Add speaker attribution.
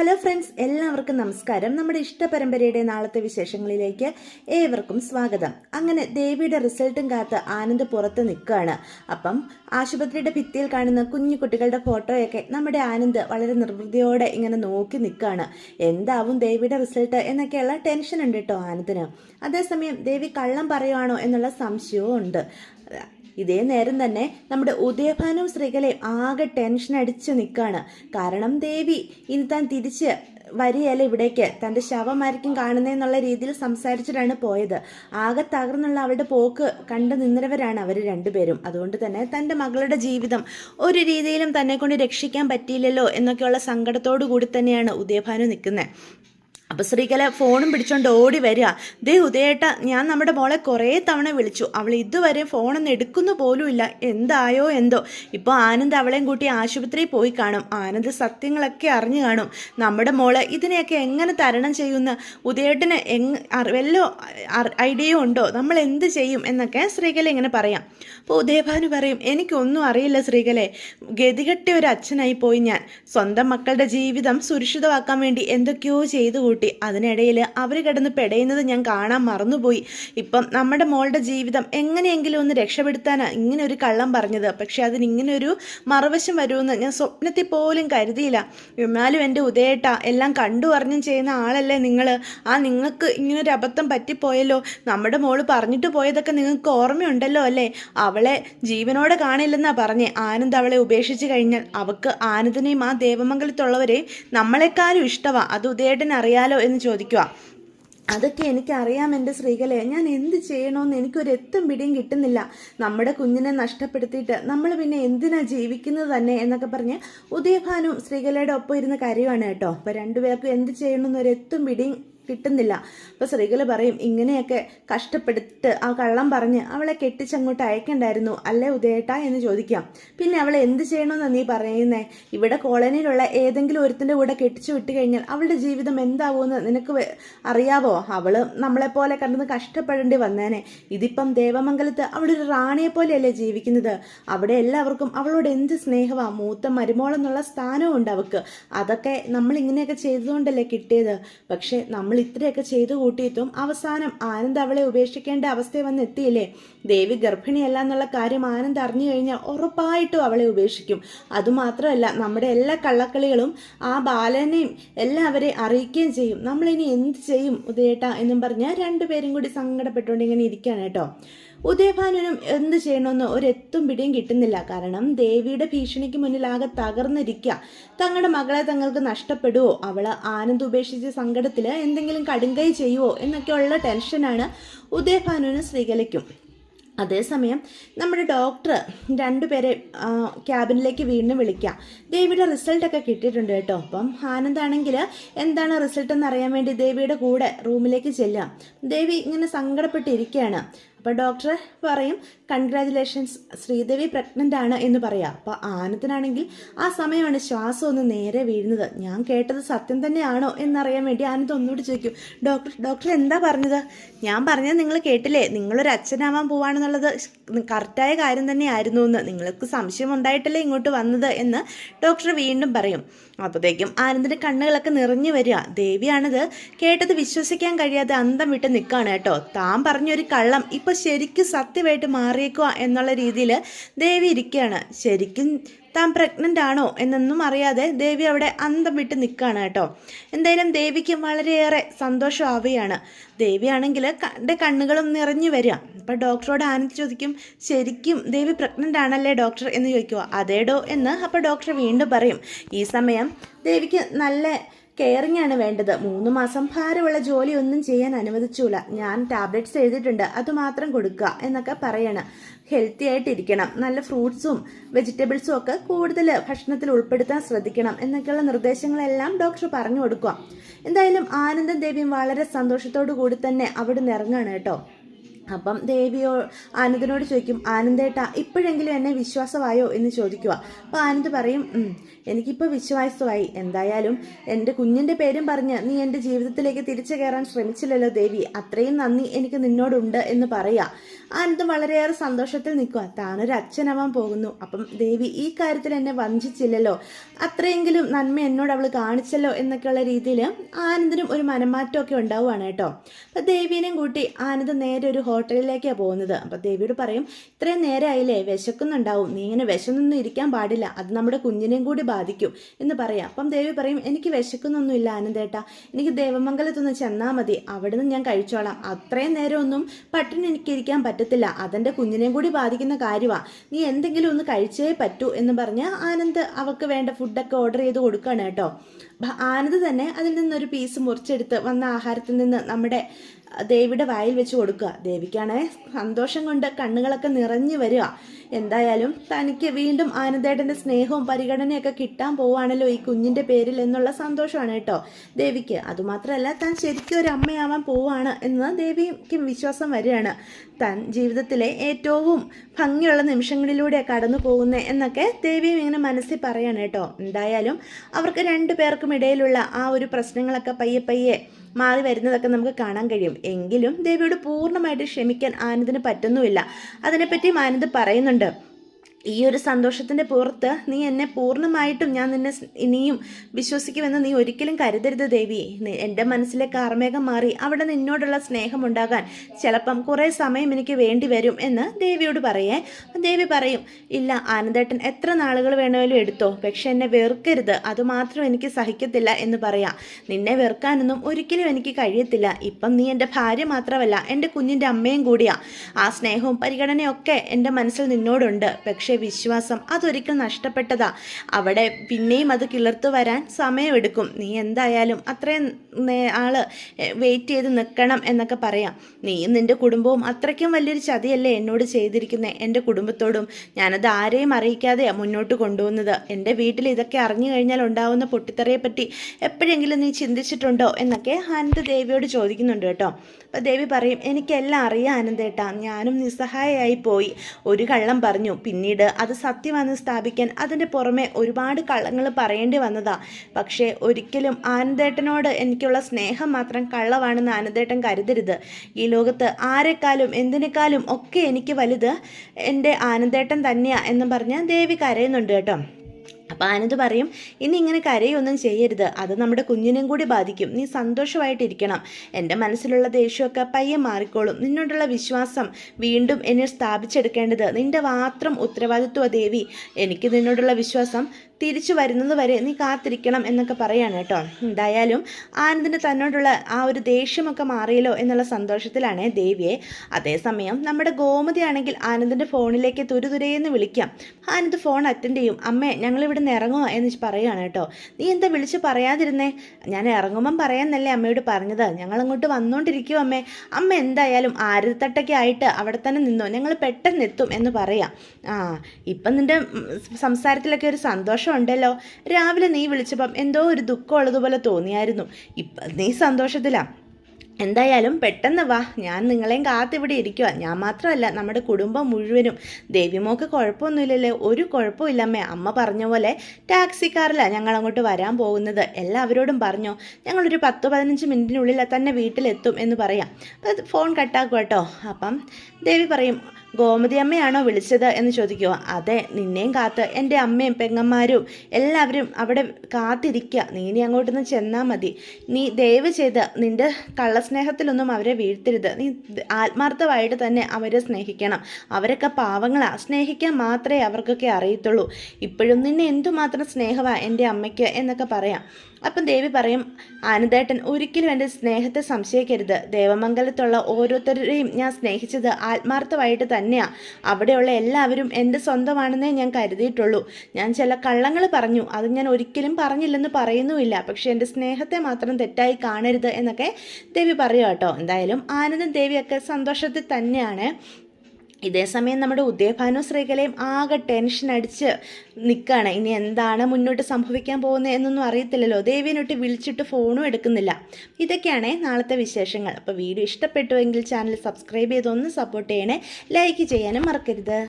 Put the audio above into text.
Speaker 1: Hello friends എല്ലാവർക്കും നമസ്കാരം. നമ്മുടെ ഇഷ്ടപരമ്പരയുടെ നാളത്തെ വിശേഷങ്ങളിലേക്ക് ഏവർക്കും സ്വാഗതം. അങ്ങനെ ദേവിയുടെ റിസൾട്ടും കാത്ത് ആനന്ദ് പുറത്ത് നിൽക്കുകയാണ്. അപ്പം ആശുപത്രിയുടെ ഭിത്തിയിൽ കാണുന്ന കുഞ്ഞു കുട്ടികളുടെ ഫോട്ടോയൊക്കെ നമ്മുടെ ആനന്ദ് വളരെ നിർവൃതിയോടെ ഇങ്ങനെ നോക്കി നിൽക്കുകയാണ്. എന്താവും ദേവിയുടെ റിസൾട്ട് എന്നൊക്കെയുള്ള ടെൻഷൻ ഉണ്ട് കേട്ടോ ആനന്ദിന്. അതേസമയം ദേവി കള്ളം പറയുവാണോ എന്നുള്ള സംശയവും ഉണ്ട്. ഇതേ നേരം തന്നെ നമ്മുടെ ഉദയഭാനും ശ്രീകലയും ആകെ ടെൻഷൻ അടിച്ചു നിൽക്കുകയാണ് കാരണം ദേവി ഇനി താൻ തിരിച്ച് വരികയല്ല ഇവിടേക്ക്. തന്റെ ശവമായിരിക്കും കാണുന്നതെന്നുള്ള രീതിയിൽ സംസാരിച്ചിട്ടാണ് പോയത്. ആകെ തകർന്നുള്ള അവരുടെ പോക്ക് കണ്ടു നിന്നവരാണ് അവർ രണ്ടുപേരും. അതുകൊണ്ട് തന്നെ തന്റെ മകളുടെ ജീവിതം ഒരു രീതിയിലും തന്നെ കൊണ്ട് രക്ഷിക്കാൻ പറ്റിയില്ലല്ലോ എന്നൊക്കെയുള്ള സങ്കടത്തോടു കൂടി തന്നെയാണ് ഉദയഭാനു നിൽക്കുന്നത്. അപ്പോൾ ശ്രീകല ഫോണും പിടിച്ചോണ്ട് ഓടി വരിക. ദേ ഉദയേട്ട ഞാൻ നമ്മുടെ മോളെ കുറേ തവണ വിളിച്ചു. അവൾ ഇതുവരെ ഫോണൊന്നും എടുക്കുന്നു പോലും ഇല്ല. എന്തായോ എന്തോ. ഇപ്പോൾ ആനന്ദ് അവളെയും കൂട്ടി ആശുപത്രിയിൽ പോയി കാണും. ആനന്ദ് സത്യങ്ങളൊക്കെ അറിഞ്ഞു കാണും. നമ്മുടെ മോൾ ഇതിനെയൊക്കെ എങ്ങനെ തരണം ചെയ്യുന്ന? ഉദയേട്ടന് എങ് വല്ലോ ഐഡിയയും ഉണ്ടോ? നമ്മൾ എന്ത് ചെയ്യും എന്നൊക്കെ ശ്രീകല ഇങ്ങനെ പറയാം. അപ്പോൾ ഉദയഭാനു പറയും എനിക്കൊന്നും അറിയില്ല ശ്രീകലെ. ഗതികെട്ട ഒരു അച്ഛനായി പോയി ഞാൻ. സ്വന്തം മക്കളുടെ ജീവിതം സുരക്ഷിതമാക്കാൻ വേണ്ടി എന്തൊക്കെയോ ചെയ്തു കൂട്ടി അതിനിടയിൽ അവർ കിടന്ന് പെടയുന്നത് ഞാൻ കാണാൻ മറന്നുപോയി. ഇപ്പം നമ്മുടെ മോളുടെ ജീവിതം എങ്ങനെയെങ്കിലും ഒന്ന് രക്ഷപ്പെടുത്താനാണ് ഇങ്ങനെ ഒരു കള്ളം പറഞ്ഞത്. പക്ഷേ അതിനിങ്ങനൊരു മറുവശം വരുമെന്ന് ഞാൻ സ്വപ്നത്തിൽ പോലും കരുതിയില്ല. എന്നാലും എന്റെ ഉദയേട്ട എല്ലാം കണ്ടു അറിഞ്ഞും ചെയ്യുന്ന ആളല്ലേ നിങ്ങൾ ആ നിങ്ങൾക്ക് ഇങ്ങനൊരു അബദ്ധം പറ്റിപ്പോയല്ലോ? നമ്മുടെ മോൾ പറഞ്ഞിട്ട് പോയതൊക്കെ നിങ്ങൾക്ക് ഓർമ്മയുണ്ടല്ലോ അല്ലേ? അവളെ ജീവനോടെ കാണില്ലെന്നാ പറഞ്ഞേ. ആനന്ദ് അവളെ ഉപേക്ഷിച്ച് കഴിഞ്ഞാൽ അവക്ക് ആനന്ദിനെയും ആ ദേവമംഗലത്തുള്ളവരെയും നമ്മളെക്കാളും ഇഷ്ടമാണ് അത് ഉദയേട്ടന് അറിയാലോ എന്ന് ചോദിക്കുക അതൊക്കെ എനിക്കറിയാം എന്റെ സ്ത്രീകളെ ഞാൻ എന്ത് ചെയ്യണമെന്ന് എനിക്കൊരു എത്തും പിടിയും കിട്ടുന്നില്ല. നമ്മുടെ കുഞ്ഞിനെ നഷ്ടപ്പെടുത്തിയിട്ട് നമ്മൾ പിന്നെ എന്തിനാ ജീവിക്കുന്നത് തന്നെ എന്നൊക്കെ പറഞ്ഞ് ഉദയഭാനും സ്ത്രീകളുടെ ഒപ്പം ഇരുന്ന് കരയുവാണ് കേട്ടോ. അപ്പോൾ രണ്ടുപേർക്കും എന്ത് ചെയ്യണമെന്ന് ഒരു എത്തും പിടിയും കിട്ടുന്നില്ല. അപ്പോൾ സ്ത്രീകൾ പറയും ഇങ്ങനെയൊക്കെ കഷ്ടപ്പെട്ടിട്ട് ആ കള്ളം പറഞ്ഞ് അവളെ കെട്ടിച്ചങ്ങോട്ട് അയക്കണ്ടായിരുന്നു അല്ലേ ഉദയേട്ട എന്ന് ചോദിക്കാം. പിന്നെ അവളെ എന്ത് ചെയ്യണമെന്നാണ് നീ പറയുന്നേ? ഇവിടെ കോളനിയിലുള്ള ഏതെങ്കിലും ഒരുത്തിന്റെ കൂടെ കെട്ടിച്ചു വിട്ടു കഴിഞ്ഞാൽ അവളുടെ ജീവിതം എന്താവുമെന്ന് നിനക്ക് അറിയാവോ? അവൾ നമ്മളെപ്പോലെ കണ്ടെന്ന് കഷ്ടപ്പെടേണ്ടി വന്നേനെ. ഇതിപ്പം ദേവമംഗലത്ത് അവളൊരു റാണിയെ പോലെയല്ലേ ജീവിക്കുന്നത്. അവിടെ എല്ലാവർക്കും അവളോട് എന്ത് സ്നേഹമാണ് മൂത്ത മരുമോളെന്നുള്ള സ്ഥാനവും ഉണ്ട് അവൾക്ക് അതൊക്കെ നമ്മൾ ഇങ്ങനെയൊക്കെ ചെയ്തുകൊണ്ടല്ലേ കിട്ടിയത്. പക്ഷേ നമ്മൾ ഇത്രയൊക്കെ ചെയ്തു കൂട്ടിയിട്ടും അവസാനം ആനന്ദ് അവളെ ഉപേക്ഷിക്കേണ്ട അവസ്ഥ വന്ന് എത്തിയില്ലേ ദേവി ഗർഭിണിയല്ല എന്നുള്ള കാര്യം ആനന്ദ് അറിഞ്ഞു കഴിഞ്ഞാൽ ഉറപ്പായിട്ടും അവളെ ഉപേക്ഷിക്കും. അതുമാത്രമല്ല നമ്മുടെ എല്ലാ കള്ളക്കളികളും ആ ബാലനെയും എല്ലാവരെയും അറിയിക്കുകയും ചെയ്യും. നമ്മളിനി എന്ത് ചെയ്യും ഉദയേട്ട എന്നും പറഞ്ഞ് രണ്ടുപേരും കൂടി സങ്കടപ്പെട്ടുകൊണ്ട് ഇങ്ങനെ ഇരിക്കുകയാണ് കേട്ടോ. ഉദയഭാനുനും എന്ത് ചെയ്യണമെന്ന് ഒരെത്തും പിടിയും കിട്ടുന്നില്ല. കാരണം ദേവിയുടെ ഭീഷണിക്ക് മുന്നിൽ ആകെ തകർന്നിരിക്കുക തങ്ങളുടെ മകളെ തങ്ങൾക്ക് നഷ്ടപ്പെടുവോ? അവൾ ആനന്ദ് ഉപേക്ഷിച്ച സങ്കടത്തിൽ എന്തെങ്കിലും കടുങ്കൈ ചെയ്യുവോ? എന്നൊക്കെയുള്ള ടെൻഷനാണ് ഉദയഭാനുവിനും ശ്രീകലയ്ക്കും അതേസമയം നമ്മുടെ ഡോക്ടർ രണ്ടുപേരെ ക്യാബിനിലേക്ക് വീണ്ടും വിളിക്കാം. ദേവിയുടെ റിസൾട്ടൊക്കെ കിട്ടിയിട്ടുണ്ട് കേട്ടോ. അപ്പം ആനന്ദാണെങ്കിൽ എന്താണ് റിസൾട്ട് എന്ന് അറിയാൻ വേണ്ടി ദേവിയുടെ കൂടെ റൂമിലേക്ക് ചെല്ലാം ദേവി ഇങ്ങനെ സങ്കടപ്പെട്ടിരിക്കുകയാണ് അപ്പോൾ ഡോക്ടർ പറയും കൺഗ്രാജുലേഷൻസ് ശ്രീദേവി പ്രഗ്നന്റ് ആണ് എന്ന് പറയാം. അപ്പോൾ ആനന്ദനാണെങ്കിൽ ആ സമയമാണ് ശ്വാസം ഒന്ന് നേരെ വീഴുന്നത്. ഞാൻ കേട്ടത് സത്യം തന്നെയാണോ എന്നറിയാൻ വേണ്ടി ആനന്ദ് ഒന്നുകൂടി ചോദിക്കും. ഡോക്ടർ ഡോക്ടർ എന്താ പറഞ്ഞത്? ഞാൻ പറഞ്ഞത് നിങ്ങൾ കേട്ടില്ലേ? നിങ്ങളൊരു അച്ഛനാവാൻ പോവാണെന്നുള്ളത് കറക്റ്റായ കാര്യം തന്നെയായിരുന്നു എന്ന്. നിങ്ങൾക്ക് സംശയം ഉണ്ടായിട്ടല്ലേ ഇങ്ങോട്ട് വന്നത് എന്ന് ഡോക്ടർ വീണ്ടും പറയും. അപ്പോഴത്തേക്കും ആനന്ദിന്റെ കണ്ണുകളൊക്കെ നിറഞ്ഞു വരിക. ദേവിയാണിത് കേട്ടത് വിശ്വസിക്കാൻ കഴിയാതെ അന്തം വിട്ട് നിൽക്കുകയാണ് കേട്ടോ. താൻ പറഞ്ഞൊരു കള്ളം ഇപ്പോൾ ശരിക്കും സത്യമായിട്ട് മാറിയേക്കുക എന്നുള്ള രീതിയിൽ ദേവി ഇരിക്കുകയാണ്. ശരിക്കും താൻ പ്രഗ്നന്റ് ആണോ എന്നൊന്നും അറിയാതെ ദേവി അവിടെ അന്തം വിട്ട് നിൽക്കുകയാണ് കേട്ടോ. എന്തായാലും ദേവിക്ക് വളരെയേറെ സന്തോഷമാവുകയാണ്. ദേവിയാണെങ്കിൽ എന്റെ കണ്ണുകളും നിറഞ്ഞു വരിക. അപ്പോൾ ഡോക്ടറോട് ആനന്ദ് ചോദിക്കും ശരിക്കും ദേവി പ്രഗ്നന്റ് ആണല്ലേ ഡോക്ടർ? എന്ന് ചോദിക്കുക. അതേടോ എന്ന് അപ്പോൾ ഡോക്ടർ വീണ്ടും പറയും. ഈ സമയം ദേവിക്ക് നല്ല കെയറിംഗ് ആണ് വേണ്ടത്. മൂന്ന് മാസം ഭാരമുള്ള ജോലി ഒന്നും ചെയ്യാൻ അനുവദിച്ചൂല. ഞാൻ ടാബ്ലറ്റ്സ് എഴുതിയിട്ടുണ്ട്. അതുമാത്രം കൊടുക്കുക എന്നൊക്കെ പറയണം. ഹെൽത്തി ആയിട്ടിരിക്കണം. നല്ല ഫ്രൂട്ട്സും വെജിറ്റബിൾസും ഒക്കെ കൂടുതൽ ഭക്ഷണത്തിൽ ഉൾപ്പെടുത്താൻ ശ്രദ്ധിക്കണം എന്നൊക്കെയുള്ള നിർദ്ദേശങ്ങളെല്ലാം ഡോക്ടർ പറഞ്ഞു കൊടുക്കുക. എന്തായാലും ആനന്ദൻ ദേവിയും വളരെ സന്തോഷത്തോടു കൂടി തന്നെ അവിടെ നിന്ന് ഇറങ്ങാണ് കേട്ടോ. അപ്പം ദേവിയോ ആനന്ദനോട് ചോദിക്കും ആനന്ദേട്ട ഇപ്പോഴെങ്കിലും എന്നെ വിശ്വാസമായോ? എന്ന് ചോദിക്കുക. അപ്പോൾ ആനന്ദ് പറയും "ഉം, എനിക്കിപ്പോൾ വിശ്വാസമായി. എന്തായാലും എന്റെ കുഞ്ഞിന്റെ പേരും പറഞ്ഞ് നീ എന്റെ ജീവിതത്തിലേക്ക് തിരിച്ചു കയറാൻ ശ്രമിച്ചില്ലല്ലോ ദേവി. അത്രയും നന്ദി എനിക്ക് നിന്നോടുണ്ട് എന്ന് പറയുക ആനന്ദ് വളരെയേറെ സന്തോഷത്തിൽ നിൽക്കുക. താനൊരു അച്ഛനാവാൻ പോകുന്നു. അപ്പം ദേവി ഈ കാര്യത്തിൽ എന്നെ വഞ്ചിച്ചില്ലല്ലോ. അത്രയെങ്കിലും നന്മ എന്നോട് അവൾ കാണിച്ചല്ലോ എന്നൊക്കെയുള്ള രീതിയിൽ ആനന്ദിനും ഒരു മനംമാറ്റമൊക്കെ ഉണ്ടാവുകയാണ് കേട്ടോ. അപ്പം ദേവീനെയും കൂട്ടി ആനന്ദ് നേരെ ഒരു ഹോട്ടലിലേക്കാണ് പോകുന്നത്. അപ്പം ദേവിയോട് പറയും ഇത്രയും നേരമായില്ലേ വിശക്കുന്നുണ്ടാവും. നീ ഇങ്ങനെ വിശന്നൊന്നും ഇരിക്കാൻ പാടില്ല. അത് നമ്മുടെ കുഞ്ഞിനെയും കൂടി ബാധിക്കും. എന്ന് പറയാം. അപ്പം ദേവി പറയും എനിക്ക് വിശക്കുന്നൊന്നുമില്ല ആനന്ദേട്ട. എനിക്ക് ദേവമംഗലത്തൊന്ന് ചെന്നാൽ മതി. അവിടുന്ന് ഞാൻ കഴിച്ചോളാം. അത്രയും നേരമൊന്നും പട്ടിണി എനിക്കിരിക്കാൻ പറ്റത്തില്ല. അതെന്റെ കുഞ്ഞിനെയും കൂടി ബാധിക്കുന്ന കാര്യമാണ് നീ എന്തെങ്കിലും ഒന്ന് കഴിച്ചേ പറ്റൂ. എന്ന് പറഞ്ഞ് ആനന്ദ് അവൾക്ക് വേണ്ട ഫുഡൊക്കെ ഓർഡർ ചെയ്ത് കൊടുക്കുകയാണ് കേട്ടോ. ആനന്ദ് തന്നെ അതിൽ നിന്നൊരു പീസ് മുറിച്ചെടുത്ത് വന്ന ആഹാരത്തിൽ നിന്ന് നമ്മുടെ ദേവിയുടെ വായിൽ വെച്ച് കൊടുക്കുക. ദേവിക്കാണെ സന്തോഷം കൊണ്ട് കണ്ണുകളൊക്കെ നിറഞ്ഞു വരിക. എന്തായാലും തനിക്ക് വീണ്ടും ആനന്ദേട്ടന്റെ സ്നേഹവും പരിഗണനയൊക്കെ കിട്ടാൻ പോവാണല്ലോ ഈ കുഞ്ഞിന്റെ പേരിൽ എന്നുള്ള സന്തോഷമാണ് കേട്ടോ ദേവിക്ക്. അതുമാത്രമല്ല താൻ ശരിക്കും ഒരു അമ്മയാവാൻ പോവാണ് എന്ന് ദേവിക്കും വിശ്വാസം വരികയാണ്. താൻ ജീവിതത്തിലെ ഏറ്റവും ഭംഗിയുള്ള നിമിഷങ്ങളിലൂടെ കടന്നു പോകുന്നത് എന്നൊക്കെ ദേവിയും ഇങ്ങനെ മനസ്സിൽ പറയാണ് കേട്ടോ. എന്തായാലും അവർക്ക് രണ്ടു പേർക്കും ഇടയിലുള്ള ആ ഒരു പ്രശ്നങ്ങളൊക്കെ പയ്യെ പയ്യെ മാറി വരുന്നതൊക്കെ നമുക്ക് കാണാൻ കഴിയും. എങ്കിലും ദേവിയോട് പൂർണമായിട്ട് ക്ഷമിക്കാൻ ആനന്ദിന് പറ്റുന്നുമില്ല. അതിനെപ്പറ്റിയും ആനന്ദ് പറയുന്നുണ്ട്. ഈ ഒരു സന്തോഷത്തിന്റെ പുറത്ത് നീ എന്നെ പൂർണമായിട്ടും ഞാൻ നിന്നെ ഇനിയും വിശ്വസിക്കുമെന്ന് നീ ഒരിക്കലും കരുതരുത് ദേവി എന്റെ മനസ്സിലെ കാർമേകം മാറി അവിടെ നിന്നോടുള്ള സ്നേഹം ഉണ്ടാകാൻ ചിലപ്പം കുറേ സമയം എനിക്ക് വേണ്ടി വരും എന്ന് ദേവിയോട് പറയേ. ദേവി പറയും ഇല്ല ആനന്ദേട്ടൻ എത്ര നാളുകൾ വേണമെങ്കിലും എടുത്തോ. പക്ഷെ എന്നെ വെറുക്കരുത്. അതുമാത്രം എനിക്ക് സഹിക്കത്തില്ല എന്ന് പറയാം. നിന്നെ വെറുക്കാനൊന്നും ഒരിക്കലും എനിക്ക് കഴിയത്തില്ല. ഇപ്പം നീ എന്റെ ഭാര്യ മാത്രമല്ല എന്റെ കുഞ്ഞിന്റെ അമ്മയും കൂടിയാ. ആ സ്നേഹവും പരിഗണനയും ഒക്കെ എന്റെ മനസ്സിൽ നിന്നോടുണ്ട്. പക്ഷേ വിശ്വാസം അതൊരിക്കൽ നഷ്ടപ്പെട്ടതാ. അവിടെ പിന്നെയും അത് കിളിർത്തു വരാൻ സമയമെടുക്കും. നീ എന്തായാലും അത്രയും ആൾ വെയിറ്റ് ചെയ്ത് നിൽക്കണം എന്നൊക്കെ പറയാം. നീയും നിന്റെ കുടുംബവും അത്രയ്ക്കും വലിയൊരു ചതിയല്ലേ എന്നോട് ചെയ്തിരിക്കുന്നത് എന്റെ കുടുംബത്തോടും ഞാനത് ആരെയും അറിയിക്കാതെയാണ് മുന്നോട്ട് കൊണ്ടുപോകുന്നത്. എന്റെ വീട്ടിൽ ഇതൊക്കെ അറിഞ്ഞു കഴിഞ്ഞാൽ ഉണ്ടാവുന്ന പൊട്ടിത്തെറിയെപ്പറ്റി എപ്പോഴെങ്കിലും നീ ചിന്തിച്ചിട്ടുണ്ടോ എന്നൊക്കെ ആനന്ദ് ദേവിയോട് ചോദിക്കുന്നുണ്ട് കേട്ടോ. അപ്പോൾ ദേവി പറയും എനിക്കെല്ലാം അറിയാം ആനന്ദേട്ടാ. ഞാനും നിസ്സഹായയായി പോയി. ഒരു കള്ളം പറഞ്ഞു. പിന്നീട് അത് സത്യമാണെന്ന് സ്ഥാപിക്കാൻ അതിന്റെ പുറമെ ഒരുപാട് കള്ളങ്ങൾ പറയേണ്ടി വന്നതാ. പക്ഷേ ഒരിക്കലും ആനന്ദേട്ടനോട് എനിക്കുള്ള സ്നേഹം മാത്രം കള്ളവാണെന്ന് ആനന്ദേട്ടൻ കരുതരുത്. ഈ ലോകത്ത് ആരെക്കാലും എന്തിനേക്കാളും ഒക്കെ എനിക്ക് വലുത് എന്റെ ആനന്ദേട്ടൻ തന്നെയാണ് എന്നും പറഞ്ഞ് ദേവി കരയുന്നുണ്ട് കേട്ടോ. അപ്പോൾ ആനന്ദ് പറയും ഇനി ഇങ്ങനെ കരയൊന്നും ചെയ്യരുത്. അത് നമ്മുടെ കുഞ്ഞിനെയും കൂടി ബാധിക്കും. നീ സന്തോഷമായിട്ടിരിക്കണം. എന്റെ മനസ്സിലുള്ള ദേഷ്യമൊക്കെ പയ്യെ മാറിക്കോളും. നിന്നോടുള്ള വിശ്വാസം വീണ്ടും എന്നെ സ്ഥാപിച്ചെടുക്കേണ്ടത് നിന്റെ മാത്രം ഉത്തരവാദിത്വ ദേവി. എനിക്ക് നിന്നോടുള്ള വിശ്വാസം തിരിച്ചു വരുന്നത് വരെ നീ കാത്തിരിക്കണം എന്നൊക്കെ പറയാണ് കേട്ടോ. എന്തായാലും ആനന്ദിന് തന്നോടുള്ള ആ ഒരു ദേഷ്യമൊക്കെ മാറിയല്ലോ എന്നുള്ള സന്തോഷത്തിലാണ് ദേവിയെ. അതേസമയം നമ്മുടെ ഗോമതി ആണെങ്കിൽ ആനന്ദിന്റെ ഫോണിലേക്ക് തുരുതുരയെന്ന് വിളിക്കാം. ആനന്ദ് ഫോൺ അറ്റൻഡ് ചെയ്യും. അമ്മേ ഞങ്ങളിവിടെ നിന്ന് ഇറങ്ങുമോ എന്ന് പറയുകയാണ് കേട്ടോ. നീ എന്താ വിളിച്ച് പറയാതിരുന്നേ? ഞാൻ ഇറങ്ങുമ്പം പറയാമെന്നല്ലേ അമ്മയോട് പറഞ്ഞത്. ഞങ്ങൾ അങ്ങോട്ട് വന്നുകൊണ്ടിരിക്കും അമ്മേ. അമ്മ എന്തായാലും ആരത്തട്ടൊക്കെ ആയിട്ട് അവിടെ തന്നെ നിന്നോ. ഞങ്ങൾ പെട്ടെന്ന് എത്തും എന്ന് പറയാം. ആ ഇപ്പം നിന്റെ സംസാരത്തിലൊക്കെ ഒരു സന്തോഷം ഉണ്ടല്ലോ രാവിലെ നീ വിളിച്ചപ്പം എന്തോ ഒരു ദുഃഖം ഉള്ളതുപോലെ തോന്നിയായിരുന്നു. ഇപ്പം നീ സന്തോഷത്തിലാ. എന്തായാലും പെട്ടെന്ന് വാ. ഞാൻ നിങ്ങളെയും കാത്തിവിടെ ഇരിക്കുക ഞാൻ മാത്രമല്ല നമ്മുടെ കുടുംബം മുഴുവനും. ദേവിമോക്ക് കുഴപ്പമൊന്നുമില്ലല്ലോ? ഒരു കുഴപ്പമില്ലമ്മേ. അമ്മ പറഞ്ഞ പോലെ ടാക്സി കാറിലാണ് ഞങ്ങൾ അങ്ങോട്ട് വരാൻ പോകുന്നത്. എല്ലാവരോടും പറഞ്ഞോ ഞങ്ങളൊരു പത്ത് പതിനഞ്ച് മിനിറ്റിനുള്ളിൽ തന്നെ വീട്ടിലെത്തും എന്ന് പറയാം. അപ്പം ഫോൺ കട്ടാക്കുക കേട്ടോ. അപ്പം ദേവി പറയും ഗോമതി അമ്മയാണോ വിളിച്ചത് എന്ന് ചോദിക്കുമോ അതെ നിന്നെയും കാത്ത് എന്റെ അമ്മയും പെങ്ങന്മാരും എല്ലാവരും അവിടെ കാത്തിരിക്കുക നീ ഇനി അങ്ങോട്ടൊന്ന് ചെന്നാൽ മതി. നീ ദയവ് ചെയ്ത് നിന്റെ കള്ളസ്നേഹത്തിലൊന്നും അവരെ വീഴ്ത്തരുത്. നീ ആത്മാർത്ഥമായിട്ട് തന്നെ അവരെ സ്നേഹിക്കണം. അവരൊക്കെ പാവങ്ങളാ. സ്നേഹിക്കാൻ മാത്രമേ അവർക്കൊക്കെ അറിയത്തുള്ളൂ. ഇപ്പോഴും നിന്നെ എന്തുമാത്രം സ്നേഹമാണ് എന്റെ അമ്മയ്ക്ക് എന്നൊക്കെ പറയാം. അപ്പം ദേവി പറയും ആനന്ദേട്ടൻ ഒരിക്കലും എന്റെ സ്നേഹത്തെ സംശയിക്കരുത്. ദേവമംഗലത്തുള്ള ഓരോരുത്തരെയും ഞാൻ സ്നേഹിച്ചത് ആത്മാർത്ഥമായിട്ട് തന്നെയാണ് അവിടെയുള്ള എല്ലാവരും എന്റെ സ്വന്തമാണെന്നേ ഞാൻ കരുതിയിട്ടുള്ളൂ. ഞാൻ ചില കള്ളങ്ങൾ പറഞ്ഞു. അത് ഞാൻ ഒരിക്കലും പറഞ്ഞില്ലെന്ന് പറയുന്നുമില്ല. പക്ഷേ എന്റെ സ്നേഹത്തെ മാത്രം തെറ്റായി കാണരുത് എന്നൊക്കെ ദേവി പറയുക കേട്ടോ. എന്തായാലും ആനന്ദം ദേവിയൊക്കെ സന്തോഷത്തിൽ തന്നെയാണ്. ഇതേസമയം നമ്മുടെ ഉദയഭാനു ശ്രീകലയും ആകെ ടെൻഷൻ അടിച്ച് നിൽക്കുകയാണ് ഇനി എന്താണ് മുന്നോട്ട് സംഭവിക്കാൻ പോകുന്നത് എന്നൊന്നും അറിയത്തില്ലല്ലോ. ദേവീനൊട്ട് വിളിച്ചിട്ട് ഫോണും എടുക്കുന്നില്ല. ഇതൊക്കെയാണ് നാളത്തെ വിശേഷങ്ങൾ. അപ്പോൾ വീഡിയോ ഇഷ്ടപ്പെട്ടുവെങ്കിൽ ചാനൽ സബ്സ്ക്രൈബ് ചെയ്തൊന്ന് സപ്പോർട്ട് ചെയ്യണേ. ലൈക്ക് ചെയ്യാനും മറക്കരുത്.